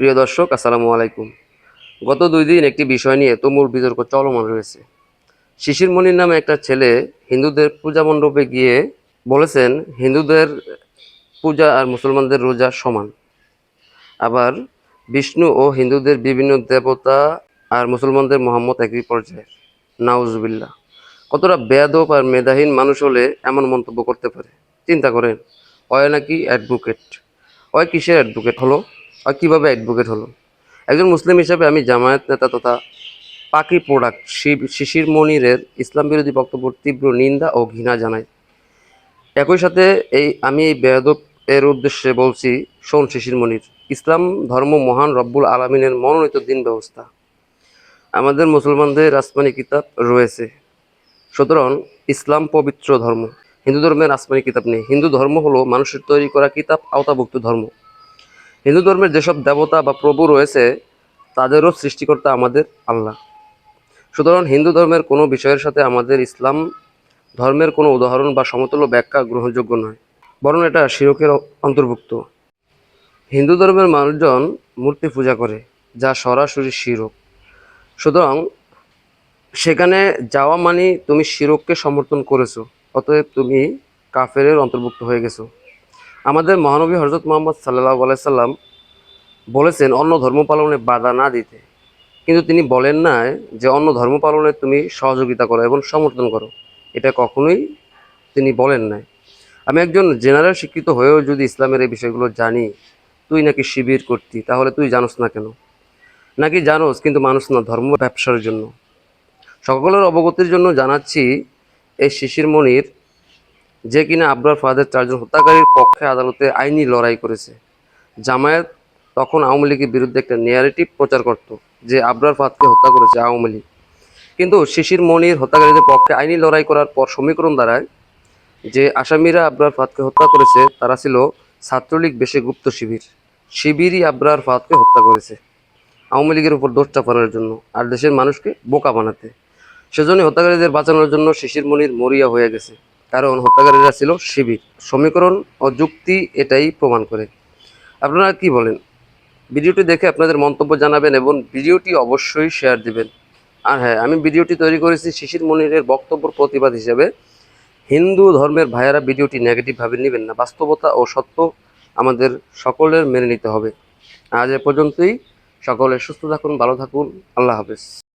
প্রিয় দর্শক, আসসালামু আলাইকুম। গত দুই দিন একটি বিষয় নিয়ে তুমুল বিতর্ক চলমান রয়েছে। শিশির মনির নামে একটা ছেলে হিন্দুদের পূজা মণ্ডপে গিয়ে বলেছেন, হিন্দুদের পূজা আর মুসলমানদের রোজা সমান। আবার বিষ্ণু ও হিন্দুদের বিভিন্ন দেবতা আর মুসলমানদের মোহাম্মদ একই পর্যায়ে নাউজুবিল্লাহ। কতটা বেয়াদব আর মেধাহীন মানুষ হলে এমন মন্তব্য করতে পারে? চিন্তা করেন, অয় নাকি অ্যাডভোকেট? অয় কিসের অ্যাডভোকেট হলো? আর কীভাবে অ্যাডভোকেট হলো? একজন মুসলিম হিসেবে আমি জামায়াত নেতা তথা পাকি প্রোডাক্ট শিব, শিশির মনিরের ইসলাম বিরোধী বক্তব্যের তীব্র নিন্দা ও ঘৃণা জানাই। একই সাথে এই, আমি এই বেয়াদব এর উদ্দেশ্যে বলছি, শোন শিশির মনির, ইসলাম ধর্ম মহান রব্বুল আলমিনের মনোনীত দিন ব্যবস্থা। আমাদের মুসলমানদের আসমানি কিতাব রয়েছে। সুতরাং ইসলাম পবিত্র ধর্ম। হিন্দু ধর্মের আসমানি কিতাব নেই। হিন্দু ধর্ম হলো মানুষের তৈরি করা কিতাব, আওতাভুক্ত ধর্ম। হিন্দু ধর্মের যেসব দেবতা বা প্রভু রয়েছে, তাদেরও সৃষ্টিকর্তা আমাদের আল্লাহ। সুতরাং হিন্দু ধর্মের কোনো বিষয়ের সাথে আমাদের ইসলাম ধর্মের কোনো উদাহরণ বা সমতুল্য ব্যাখ্যা গ্রহণযোগ্য নয়, বরং এটা শিরকের অন্তর্ভুক্ত। হিন্দু ধর্মের মানুষজন মূর্তি পূজা করে, যা সরাসরি শিরক। সুতরাং সেখানে যাওয়া মানে তুমি শিরককে সমর্থন করেছ, অতএব তুমি কাফেরের অন্তর্ভুক্ত হয়ে গেছো। আমাদের মহানবী হজরত মোহাম্মদ সাল্লাহ আলাইসাল্লাম বলেছেন, অন্য ধর্ম পালনে বাধা না দিতে। কিন্তু তিনি বলেন না যে, অন্য ধর্ম পালনে তুমি সহযোগিতা করো এবং সমর্থন করো। এটা কখনোই তিনি বলেন নাই। আমি একজন জেনারেল শিক্ষিত হয়েও যদি ইসলামের এই বিষয়গুলো জানি, তুই নাকি শিবির করতি, তাহলে তুই জানোস না কেন? নাকি জানোস, কিন্তু মানুষ না ধর্ম ব্যবসার জন্য। সকলের অবগতির জন্য জানাচ্ছি, এই শিশির মনির যে কিনা আবরার ফাদের চারজন হত্যাকারীর পক্ষে আদালতে আইনি লড়াই করেছে। জামায়াত তখন আওয়ামী লীগের বিরুদ্ধে একটা ন্যারেটিভ প্রচার করত যে আবরার ফাদকে হত্যা করেছে আওয়ামী লীগ। কিন্তু শিশির মনির হত্যাকারীদের পক্ষে আইনি লড়াই করার পর সমীকরণ দ্বারায় যে আসামিরা আবরার ফাদকে হত্যা করেছে, তারা ছিল ছাত্রলীগ বেশে গুপ্ত শিবির। শিবিরই আবরার ফাদকে হত্যা করেছে। আওয়ামী লীগের উপর দোষ চাপানোর জন্য আর দেশের মানুষকে বোকা বানাতে। সেজন্য হত্যাকারীদের বাঁচানোর জন্য শিশির মনির মরিয়া হয়ে গেছে। কারণ হত্যাকারীরা ছিল শিবির। সমীকরণ ও যুক্তি এটাই প্রমাণ করে। আপনারা কি বলেন? ভিডিওটি দেখে আপনাদের মন্তব্য জানাবেন এবং ভিডিওটি অবশ্যই শেয়ার দিবেন। আর হ্যাঁ আমি ভিডিওটি তৈরি করেছি শিশির মনিরের বক্তব্যর প্রতিবাদ হিসেবে। হিন্দু ধর্মের ভাইয়েরা ভিডিওটি নেগেটিভভাবে নেবেন না। বাস্তবতা ও সত্য আমাদের সকলের মেনে নিতে হবে। আজ এ পর্যন্তই। সকলে সুস্থ থাকুন, ভালো থাকুন। আল্লাহ হাফেজ।